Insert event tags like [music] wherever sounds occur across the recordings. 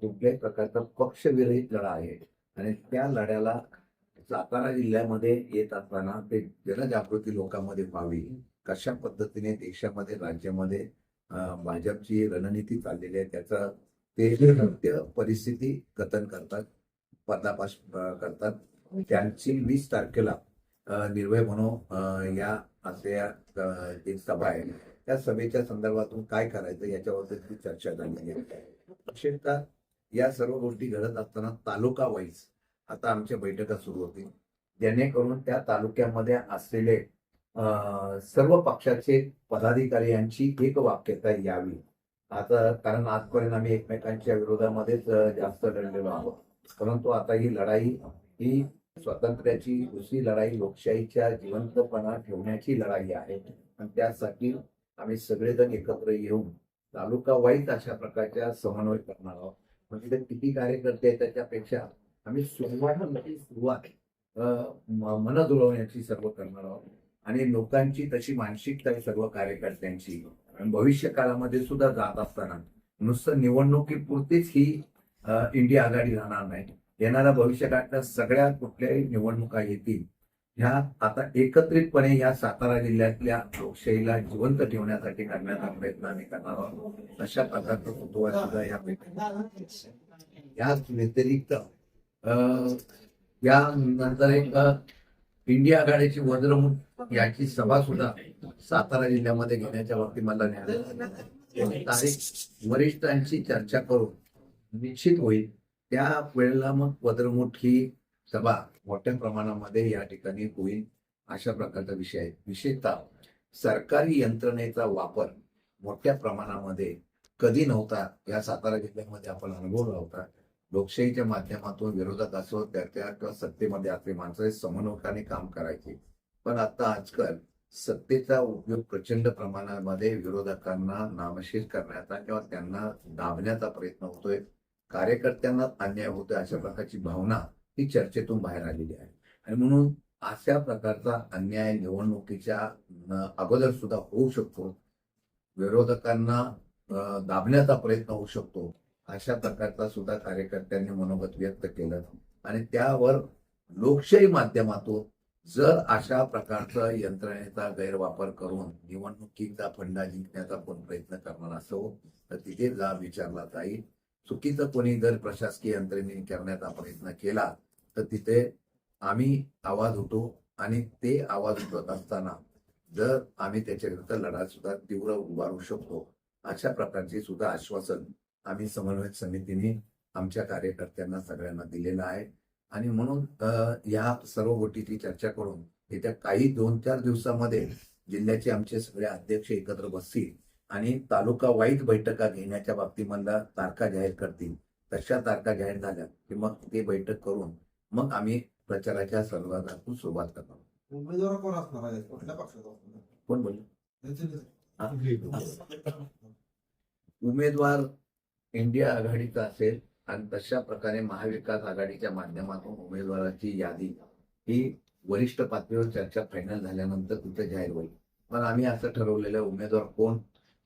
कुठल्याही प्रकारचा पक्षविरहित लढा आहे. आणि त्या लढ्याला सातारा जिल्ह्यामध्ये येत असताना ते जनजागृती लोकांमध्ये व्हावी. कशा पद्धतीने देशामध्ये राज्यामध्ये भाजपची रणनीती चाललेली आहे त्याचा ते सत्य परिस्थिती कथन करतात पदापास करतात. त्यांची वीस तारखेला निर्भय म्हणून या असल्या एक सभा आहे त्या सभेच्या संदर्भातून काय करायचं याच्याबद्दलची चर्चा झाली आहे. विशेषतः या सर्व गोष्टी घडत असताना तालुका वाईज आता आमच्या बैठका सुरू होतील. जेणेकरून त्या तालुक्यामध्ये असलेले अं, सर्व पक्षाचे पदाधिकारी यांची एक वाक्यता यावी. आता कारण आजपर्यंत आम्ही एकमेकांच्या विरोधामध्येच जास्त लढलेलो आहोत. परंतु आता ही लढाई ही स्वातंत्र्याची दुसरी लढाई लोकशाहीच्या जिवंतपणा ठेवण्याची लढाई आहे. आणि त्यासाठी आम्ही सगळेजण एकत्र येऊन तालुका वाईज अशा प्रकारच्या समन्वय करणार आहोत. म्हणजे किती कार्यकर्ते आहेत त्याच्यापेक्षा आम्ही सुरुवात सुरुवात मन जुळवण्याची सर्व करणार आहोत. आणि लोकांची तशी मानसिकता आहे सर्व कार्यकर्त्यांची. भविष्य काळामध्ये सुद्धा जात असताना नुसतं निवडणुकीपुरतीच ही इंडिया आघाडी राहणार नाही. येणाऱ्या भविष्यकाळातल्या सगळ्या कुठल्याही निवडणुका येतील ह्या आता एकत्रितपणे या सातारा जिल्ह्यातल्या लोकशाहीला जिवंत ठेवण्यासाठी करण्याचा प्रयत्न आम्ही करणार आहोत. अशा प्रकारचा कुतुहल सुद्धा या याच व्यतिरिक्त अं, या नंतर एक इंडिया आघाडीची वज्रमुठ याची सभा सुद्धा सातारा जिल्ह्यामध्ये घेण्याच्या बाबतीत मला न्याय तारीख वरिष्ठांची चर्चा करून निश्चित होईल. त्या वेळेला मग वज्रमुठ ही सभा मोठ्या प्रमाणामध्ये या ठिकाणी होईल अशा प्रकारचा विषय आहे. विशेषतः सरकारी यंत्रणेचा वापर मोठ्या प्रमाणामध्ये कधी नव्हता या सातारा जिल्ह्यामध्ये आपण अनुभवला होता. लोकशाहीच्या माध्यमातून विरोधात असो त्या त्या किंवा सत्तेमध्ये असले माणसं समन्वयाने काम करायचे. पण आता आजकाल सत्तेचा उपयोग प्रचंड प्रमाणामध्ये विरोधकांना नामशेष करण्याचा किंवा त्यांना दाबण्याचा प्रयत्न होतोय. कार्यकर्त्यांना अन्याय होतोय अशा प्रकारची भावना ही चर्चेतून बाहेर आलेली आहे. आणि म्हणून अशा प्रकारचा अन्याय निवडणुकीच्या अगोदर सुद्धा होऊ शकतो. विरोधकांना दाबण्याचा प्रयत्न होऊ शकतो. अशा प्रकारचा सुद्धा कार्यकर्त्यांनी मनोगत व्यक्त केलं. आणि त्यावर लोकशाही माध्यमातून जर अशा प्रकारचा यंत्रणेचा गैरवापर करून निवडणुकीचा फंडा जिंकण्याचा कोण प्रयत्न करणार असो तर तिथे जा विचारला जाईल. चुकीचं कोणी जर प्रशासकीय यंत्रणेने करण्याचा प्रयत्न केला तर तिथे आम्ही आवाज होतो आणि ते आवाज उठवत असताना जर आम्ही त्याच्याविरुद्ध लढा सुद्धा तीव्र उभारू शकतो अशा प्रकारचे सुद्धा आश्वासन आम्ही समन्वय समितीने आमच्या कार्यकर्त्यांना सगळ्यांना दिलेलं आहे. आणि म्हणून या सर्व गोष्टीची चर्चा करून येत्या काही दोन चार दिवसामध्ये जिल्ह्याचे आमचे सगळे अध्यक्ष एकत्र बसतील आणि तालुका वाईट बैठका घेण्याच्या बाबतीमधला तारखा जाहीर करतील. तशा तारखा जाहीर झाल्या की मग ते बैठक करून मग आम्ही प्रचाराच्या सर्वांना सुरुवात करणार उमेदवार कोण असणार आहे? कुठल्या पक्षाचा असणार कोण उमेदवार इंडिया आघाडीचा असेल आणि तशा प्रकारे महाविकास आघाडीच्या माध्यमातून उमेदवाराची यादी ही वरिष्ठ पातळीवर चर्चा फायनल झाल्यानंतर तिथे जाहीर होईल. पण आम्ही असं ठरवलेलं उमेदवार कोण?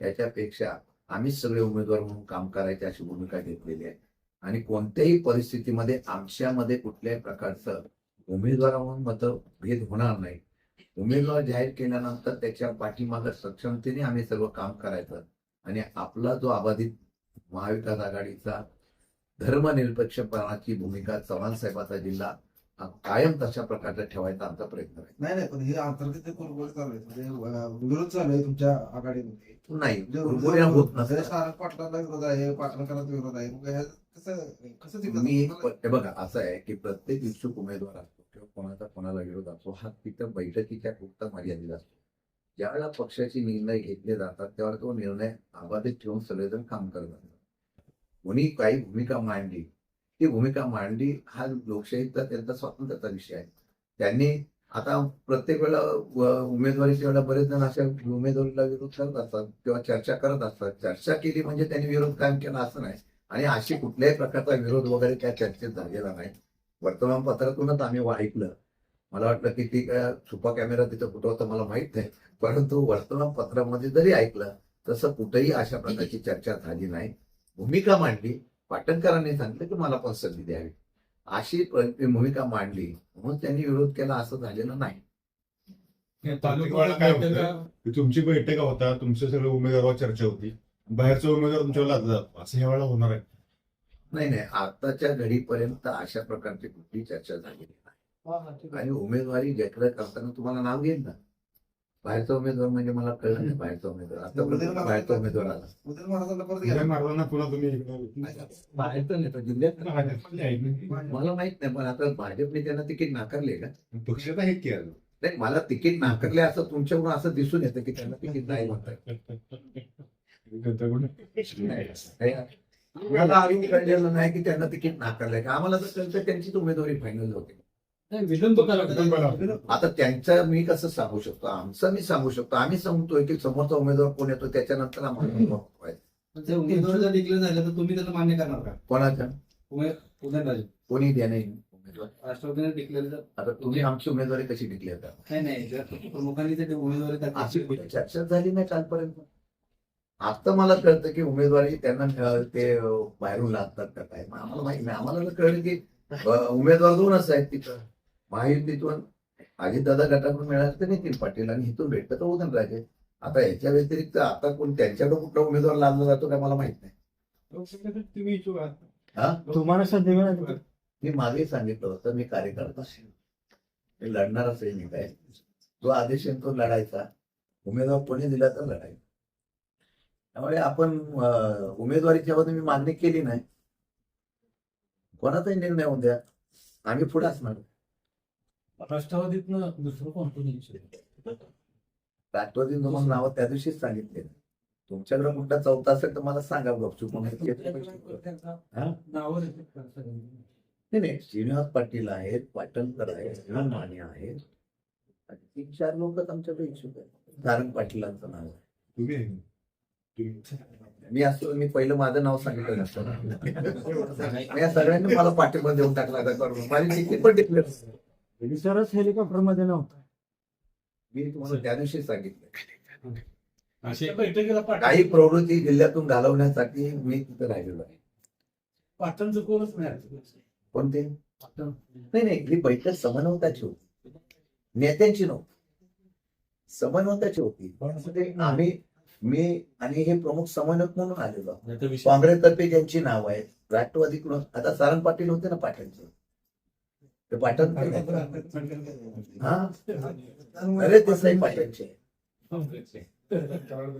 त्याच्यापेक्षा आम्हीच सगळे उमेदवार म्हणून काम करायची अशी भूमिका घेतलेली आहे. आणि कोणत्याही परिस्थितीमध्ये आमच्यामध्ये कुठल्याही प्रकारचं उमेदवार म्हणून मतभेद होणार नाही. उमेदवार जाहीर केल्यानंतर त्याच्या पाठीमागं सक्षमतेने आम्ही सर्व काम करायचं आणि आपला जो अबाधित महाविकास आघाडीचा धर्मनिरपेक्षपणाची भूमिका चव्हाण साहेबाचा जिल्हा कायम तशा प्रकारचा ठेवायचा आमचा प्रयत्न आहे नाही नाही पण हे अंतर्गत कुरघोड चालू आहे म्हणजे विरोध चालू आहे तुमच्या आघाडीमध्ये. नाही म्हणजे कुरबुऱ्या होत नसतात. सारंग पाटलांना विरोध आहे पाटणकरांचा विरोध आहे मग हे कसं कसं मी? हे बघा असं आहे की प्रत्येक इच्छुक उमेदवार असतो किंवा कोणाचा कोणाला विरोध असतो हा तिथं बैठकीच्या पुरता मर्यादित असतो. ज्यावेळेला पक्षाचे निर्णय घेतले जातात त्यावेळेला तो निर्णय अबाधित ठेवून सगळेजण काम करत असतात. कोणी काही भूमिका मांडली ती भूमिका मांडली हा लोकशाहीचा त्यांचा स्वातंत्र्याचा विषय आहे. त्यांनी आता प्रत्येक वेळा उमेदवारीच्या वेळेला बरेच जण अशा उमेदवारीला विरोध करत असतात किंवा चर्चा करत असतात. चर्चा केली म्हणजे त्यांनी विरोध कायम केला असं नाही. आणि अशी कुठल्याही प्रकारचा विरोध वगैरे त्या चर्चेत झालेला नाही. वर्तमानपत्रातूनच आम्ही ऐकलं. मला वाटलं की ती काय छुपा कॅमेरा तिथं कुठं होता मला माहीत नाही. परंतु वर्तमानपत्रामध्ये जरी ऐकलं तसं कुठेही अशा प्रकारची चर्चा झाली नाही. भूमिका मांडली. पाटणकरांनी सांगितलं की मला पसंती द्यावी. अशी भूमिका मांडली. म्हणून त्यांनी विरोध केला असं झालेलं नाही. तालुक्याला काय होतं की तुमची बैठक होता तुमचे सगळे उमेदवारावर चर्चा होती. बाहेरचा उमेदवार तुमच्यावर लादला जातो असं ह्या वेळेला होणार आहे. नाही नाही. आताच्या घडीपर्यंत अशा प्रकारची कुठली चर्चा झालेली नाही. आणि उमेदवारी घेतलं करताना तुम्हाला नाव घेईन ना? बाहेरचा उमेदवार म्हणजे मला कळलं नाही बाहेरचा उमेदवार. आता बाहेरचा उमेदवार आला. महाराजांना परत पुन्हा तुम्ही इकडं- बाहेरचा नेता जिल्ह्यात भाजपमध्ये आहे ना. मला माहीत नाही पण आता भाजपने त्यांना तिकीट नाकारले का? पक्षात आहेत की अजून. नाही मला तिकीट नाकारले असं तुमच्याकडून असं दिसून येतं की त्यांना तिकीट नाही म्हणतात. कळलेलं नाही की त्यांना तिकीट नाकारलंय का. आम्हाला तर कळतं त्यांचीच उमेदवारी फायनल होते. विलंब आता त्यांचं मी कसं सांगू शकतो? आमचं मी सांगू शकतो. आम्ही सांगतोय की समोरचा उमेदवार कोण येतो त्याच्यानंतर आम्हाला. ते उमेदवार जर डिक्लेअर झाले तर तुम्ही त्याला मान्य करणार का? कोणाच्या उदयनराजे कोणी द्या नाही उमेदवार. राष्ट्रपतीने डिक्लेअर जर आता तुम्ही आमची उमेदवारी कशी डिक्लेअर करा नाही नाही प्रमुखांनी ते उमेदवारी चर्चा झाली नाही कालपर्यंत. आता मला कळतं की उमेदवारी त्यांना ते बाहेरून लागतात का काय? मग आम्हाला माहीत नाही. आम्हाला तर कळलं की उमेदवार दोनच आहेत तिथं. महायुतीतून अजितदादा गटाकडून मिळालं तर नितीन पाटील आणि इथून भेटतं तर उदयनराजे. आता याच्या व्यतिरिक्त आता कोण त्यांच्याकडे कुठला उमेदवार लादला जातो काय मला माहीत नाही. तुम्ही इच्छुक आहात. हा? तुम्हाला मी मागे सांगितलं होतं मी कार्यकर्ता. मी लढणारा सैनिक आहे. जो आदेश आहे तो लढायचा उमेदवार कोणी दिला तर लढायचा. त्यामुळे आपण उमेदवारीच्या बाबतीत मी मागणी केली नाही. कोणाचाही निर्णय होऊ द्या. आम्ही पुढे असणार राष्ट्रवादीतनं दुसरं कोणतं राष्ट्रवादी तुम्हाला नावं त्या दिवशीच सांगितले. तुमच्याकडे कुठला चौथा असेल तर मला सांगा गपचूप म्हणून. [laughs] हा? नाही नाही. श्रीनिवास पाटील आहेत पाटणकर आहेत माने आहेत. तीन चार लोकच आमच्याकडे इच्छुक आहेत नारायण पाटीलांचं नाव आहे. तुम्ही? आहे. तुम्ही- मी असतो मी पहिलं माझं नाव सांगितलं नसतं. [laughs] या सगळ्यांनी मला पाठिंबा देऊन टाकला माझी तिकीट पण डिक्लेअर विचारच हेलिकॉप्टरमध्ये नव्हता. मी तुम्हाला त्या दिवशी सांगितलं. काही प्रवृत्ती जिल्ह्यातून घालवण्यासाठी मी तिथं राहिलेलो आहे पाटणचं कोणच नाही कोणते? नाही नाही ही बैठक समन्वताची होती. नेत्यांची नव्हती. समन्वताची होती. म्हणजे आम्ही मी आणि हे प्रमुख समन्वयक म्हणून आलेलो. काँग्रेसतर्फे ज्यांची नाव आहेत राष्ट्रवादीकडून आता सारंग पाटील होते ना पाटणचे. ते पाटण हा? अरे पाटणचे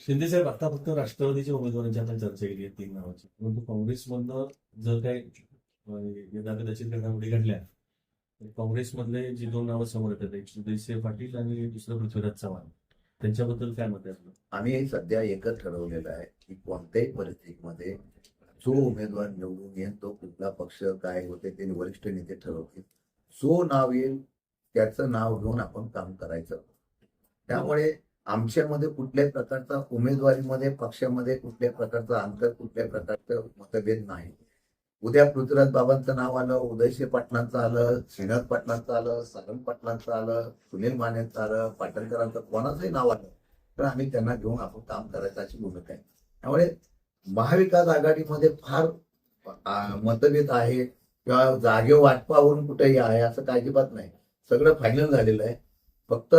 शिंदे साहेब आता फक्त राष्ट्रवादीच्या उमेदवारांची आपण चर्चा केली आहे तीन नावाची. परंतु काँग्रेसमधनं जर काही कदाचित घडामोडी घडल्या तर काँग्रेसमधले जी दोन नावं समोर येतात एक सुदेशसिंह पाटील आणि दुसरं पृथ्वीराज चव्हाण. त्यांच्याबद्दल काय मत आहे आपलं? आम्ही सध्या एकच ठरवलेलं आहे की कोणत्याही परिस्थितीमध्ये जो उमेदवार निवडून येईल तो कुठला पक्ष काय होते ते वरिष्ठ नेते ठरवतील. जो नाव येईल त्याचं नाव घेऊन आपण काम करायचं. त्यामुळे आमच्यामध्ये कुठल्याही प्रकारचा उमेदवारीमध्ये पक्षामध्ये कुठल्याही प्रकारचा अंतर कुठल्याही प्रकारचं मतभेद नाही. उद्या पृथ्वीराज बाबांचं नाव आलं उदयसिंह पाटलांचं आलं श्रीनाथ पाटलांचं आलं सारंग पाटलांचं आलं सुनील मानेचं आलं पाटणकरांचं कोणाचंही नाव आलं तर आम्ही त्यांना घेऊन आपण काम करायचं अशी भूमिका आहे. त्यामुळे महाविकास आघाडीमध्ये फार मतभेद आहे किंवा जागे वाटपावरून कुठेही आहे असं काही अजिबात नाही. सगळं फायनल झालेलं आहे. फक्त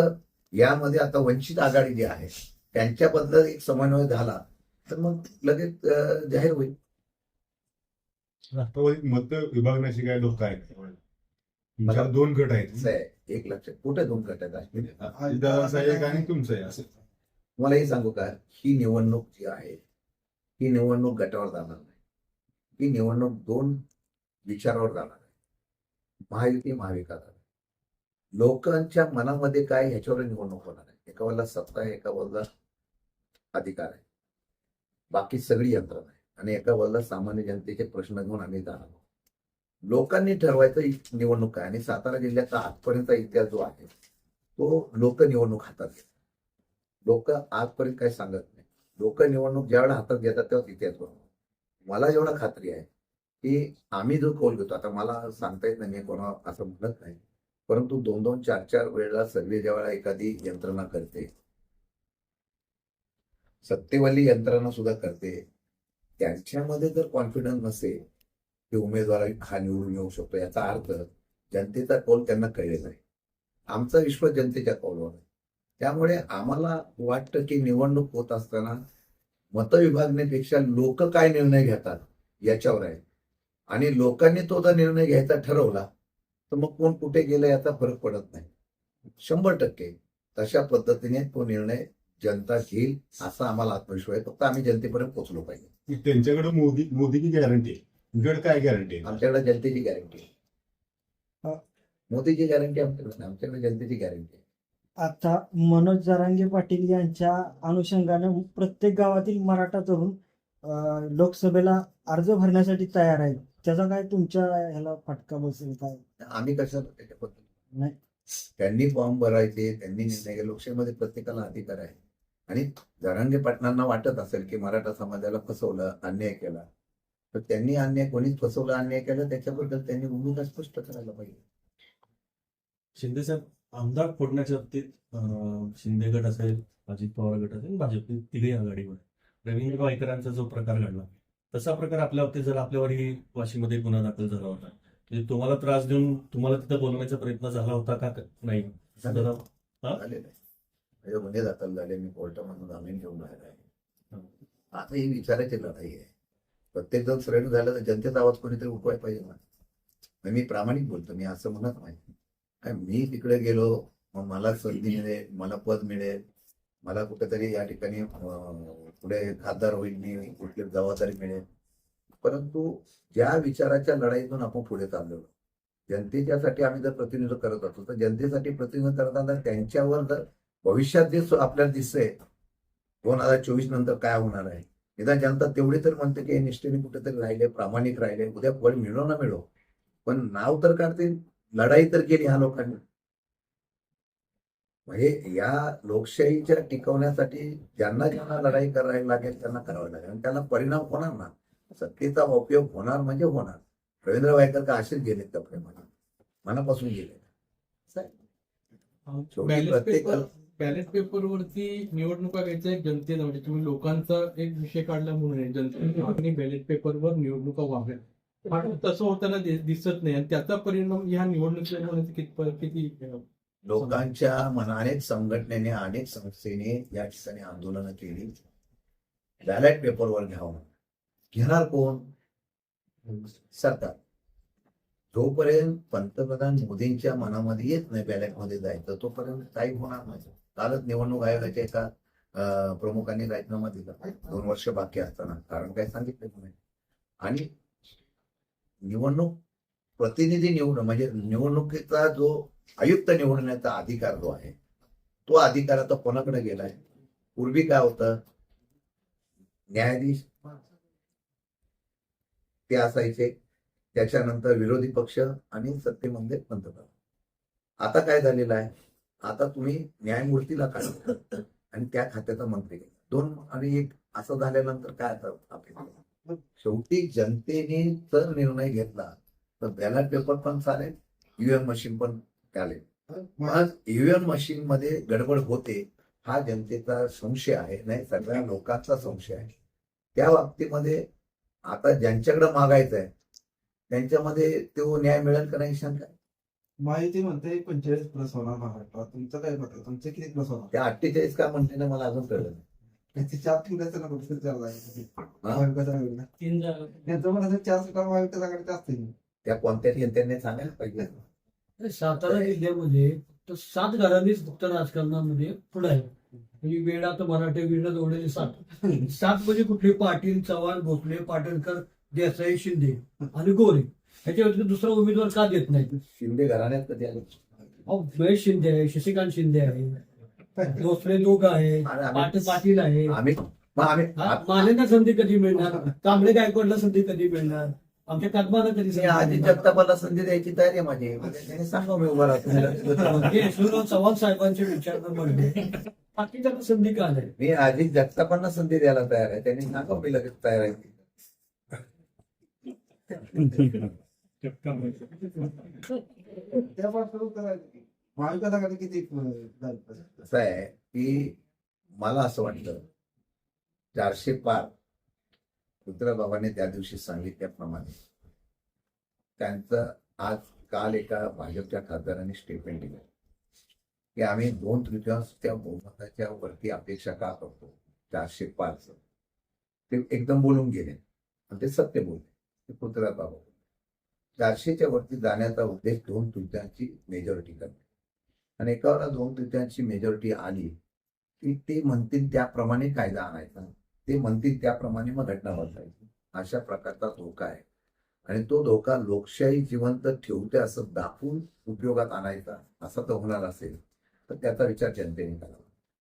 यामध्ये आता वंचित आघाडी जी आहे त्यांच्याबद्दल एक समन्वय झाला तर मग लगेच जाहीर होईल. राष्ट्रवादीत मत विभागण्याचे काय आहेत? तुमच्यात दोन गट आहेत. आहे. एक लक्षात कुठे दोन गट आहेत? आणि तुमचं आहे असं. मला हे सांगू का? ही निवडणूक जी आहे ही निवडणूक गटावर जाणार नाही. ही निवडणूक दोन विचारावर जाणार आहे. महायुती महाविकास आघाडी. लोकांच्या मनामध्ये काय ह्याच्यावर निवडणूक होणार आहे. एका बाजूला सत्ता आहे एका बाजूला अधिकार आहे. बाकी सगळी यंत्रणा आहे. आणि एका बाजूला सामान्य जनतेचे प्रश्न घेऊन आम्ही जाणार आहोत. लोकांनी ठरवायचं निवडणूक काय? आणि सातारा जिल्ह्याचा आजपर्यंतचा इतिहास जो आहे तो लोक निवडणूक हातात घेतात. लोक आजपर्यंत काही सांगत नाही लोक निवडणूक ज्यावेळेला हातात घेतात तेव्हा इतिहास बनवतात मला जेवढा खात्री आहे की आम्ही जो कॉल घेतो आता मला सांगता येत नाही कोणा असं म्हणत नाही. परंतु दोन दोन चार चार वेळेला सर्वे ज्यावेळेला एखादी यंत्रणा करते सत्तेवाली यंत्रणा सुद्धा करते त्यांच्यामध्ये जर कॉन्फिडन्स नसेल की उमेदवार हा निवडून येऊ शकतो याचा अर्थ जनतेचा कौल त्यांना कळलेला आहे. आमचा विश्वास जनतेच्या कौलवर आहे. त्यामुळे आम्हाला वाटतं की निवडणूक होत असताना मतविभागण्यापेक्षा लोक काय निर्णय घेतात याच्यावर आहे. आणि लोकांनी तो जर निर्णय घ्यायचा ठरवला तर मग कोण कुठे गेलं याचा फरक पडत नाही. शंभर टक्के तशा पद्धतीने तो निर्णय जनता घेईल असा आम्हाला आत्मविश्वास आहे. फक्त आम्ही जनतेपर्यंत पोहोचलो पाहिजे. की त्यांच्याकडे मोदी मोदीची गॅरंटी आहे. काय गॅरंटी आहे? आमच्याकडे जनतेची गॅरंटी हा. मोदीची गॅरंटी आमच्याकडे नाही. आमच्याकडे जनतेची गॅरंटी आता मनोज जरांगे पाटील यांच्या अनुषंगाने प्रत्येक गावातील मराठा तरुण लोकसभेला अर्ज भरण्यासाठी तयार आहेत. त्याचा काय तुमच्या ह्याला फटका बसेल काय? आम्ही कशाला त्याच्याबद्दल नाही. त्यांनी फॉर्म भरायचे त्यांनी निर्णय घ्या लोकशाहीमध्ये प्रत्येकाला अधिकार आहे. आणि जरांगे पाटणांना वाटत असेल की मराठा समाजाला फसवलं अन्याय केला. तर त्यांनी अन्याय कोणीच फसवलं अन्याय केला त्याच्याबद्दल त्यांनी भूमिका स्पष्ट करायला पाहिजे. शिंदे साहेब आमदार फोडण्याच्या बाबतीत शिंदे गट असेल अजित पवार गट असेल भाजप तिघही आघाडीवर. रवींद्र वायकरांचा जो प्रकार घडला तसा प्रकार आपल्या बाबतीत जर आपल्यावरही वाशीमध्ये गुन्हा दाखल झाला होता. म्हणजे तुम्हाला त्रास देऊन तुम्हाला तिथं बोलवण्याचा प्रयत्न झाला होता का? नाही. जरा? झालेलं आहे माझे गुन्हे दाखल झाले. मी कोर्टामधून जामीन घेऊन बाहेर आहे. आता ही विचाराची लढाई आहे. प्रत्येक जण श्रेणी झालं तर जनतेचा आवाज कोणीतरी उठवायला पाहिजे ना. मग मी प्रामाणिक बोलतो. मी असं म्हणत नाही. काय मी तिकडे गेलो मग मला संधी मिळेल मला पद मिळेल. मला कुठेतरी या ठिकाणी अं, पुढे खासदार होईल मी कुठली जबाबदारी मिळेल. परंतु ज्या विचाराच्या लढाईतून आपण पुढे चाललो जनतेच्यासाठी आम्ही जर प्रतिनिधित्व करत असतो तर जनतेसाठी प्रतिनिधित्व करताना त्यांच्यावर जर भविष्यात जे आपल्याला दिसतंय दोन हजार चोवीस नंतर काय होणार आहे? निदान जनता तेवढी तर म्हणते की हे निष्ठेने कुठेतरी राहिले प्रामाणिक राहिले उद्या फळ मिळो ना मिळो. पण नाव तर काढते लढाई तर केली ह्या लोकांनी. म्हणजे या लोकशाहीच्या टिकवण्यासाठी ज्यांना ज्यांना लढाई करायला लागेल त्यांना करावं लागेल. आणि त्याला परिणाम होणार ना? सत्तेचा उपयोग होणार म्हणजे होणार. रवींद्र वायकर का असेच गेलेत का प्रेमाला मनापासून गेले शेवटी बॅलेट पेपरवरती निवडणुका घ्यायचा एक जनतेचा म्हणजे तुम्ही लोकांचा एक विषय काढला म्हणून मागणी बॅलेट पेपरवर निवडणुका व्हाव्यात. पण तसं होताना दिसत नाही. आणि त्याचा परिणाम ह्या निवडणुकीमध्ये किती लोकांच्या मना अनेक संघटनेने अनेक संस्थेने या ठिकाणी आंदोलनं केली. बॅलेट पेपरवर घ्यावं घेणार कोण? सरकार. जोपर्यंत पंतप्रधान मोदींच्या मनामध्ये येत नाही बॅलेटमध्ये जायचं तोपर्यंत काही होणार नाही. कालच निवडणूक आयोगाच्या एका प्रमुखांनी राजीनामा दिला. दोन वर्ष बाकी असताना. कारण काय सांगितलं नाही आणि निवडणूक प्रतिनिधी निवडणूक म्हणजे निवडणुकीचा जो आयुक्त निवडण्याचा अधिकार जो आहे तो अधिकार आता कोणाकडे गेलाय? पूर्वी काय होतं? न्यायाधीश ते असायचे त्याच्यानंतर विरोधी पक्ष आणि सत्तेमध्ये पंतप्रधान. आता काय झालेलं आहे? आता तुम्ही न्यायमूर्तीला काढा आणि त्या खात्याचा मंत्री दोन आणि एक असं झाल्यानंतर काय आपल्याला? शेवटी जनतेने जर निर्णय घेतला तर बॅलेट पेपर पण चालेल ईव्हीएम मशीन पण चालेल मग ईव्हीएम मशीन मध्ये गडबड होते हा जनतेचा संशय आहे नाही सगळ्या लोकांचा संशय आहे. त्या बाबतीमध्ये आता ज्यांच्याकडे मागायचं आहे त्यांच्यामध्ये तो न्याय मिळेल का नाही शंका. माहिती म्हणते पंचेचाळीस प्लस होणार महाराष्ट्रात. तुमचं काय मत आहे? तुमचे किती प्लस होणार? त्या अठ्ठेचाळीस का म्हणते ना मला अजून कळलं नाही. त्याचे चार ठिकाणचे ना कुठे चार जागा तीन त्यांचं म्हणत चार सीटा महाविकास आघाडीत असतील. त्या कोणत्या नेत्यांनी सांगायला पाहिजे? सातारा जिल्ह्यामध्ये तर सात घरांनीच फक्त राजकारणामध्ये पुढे आहे. म्हणजे वेळा तर मराठे वीणा जोडलेले सात. [laughs] सात म्हणजे कुठले पाटील चव्हाण भोसले पाटणकर देसाई शिंदे आणि गोरे. ह्याच्या व्यतिरिक्त दुसरा उमेदवार का देत नाही? शिंदे घराण्यात कधी आले? अहो महेश शिंदे आहे शशिकांत शिंदे आहे भोसले दोघ आहे आम्ही- पाटील पाटील आहे. आम्ही मग आम्ही हा, मानेंना संधी कधी मिळणार? कांबळे गायकवाडला संधी कधी मिळणार? आमच्या कदमाला कधी आधी? जगतापाला संधी द्यायची तयारी आहे माझी. त्याने सांगा मी उभा राहतो. चव्हाण साहेबांचे विचार म्हणले. बाकीच्या संधी का नाही? मी आधी जगतापांना संधी द्यायला तयार आहे. त्यांनी सांगा मी लगेच तयार आहे? असं आहे की मला असं वाटतं चारशे पार रुद्रबाबाने त्या दिवशी सांगितल्याप्रमाणे त्यांचं आज काल एका भाजपच्या खासदारांनी स्टेटमेंट दिलं. की आम्ही दोन तृतीयांशच्या बहुमताच्या वरती अपेक्षा का करतो? चारशे पाच. ते एकदम बोलून गेले. आणि ते सत्य बोलले. ते पुतळा बाबा. चारशेच्या वरती जाण्याचा उद्देश दोन तृतीयांची मेजॉरिटी करणे. आणि एकावर दोन तृतीयांची मेजॉरिटी आली की ते म्हणतील त्याप्रमाणे कायदा आणायचा. ते म्हणतील त्याप्रमाणे मग घटना बदलायची अशा प्रकारचा धोका आहे. आणि तो धोका लोकशाही जिवंत ठेवते असं दाखवून उपयोगात आणायचा असा तो होणार असेल. तर त्याचा विचार जनतेने करावा.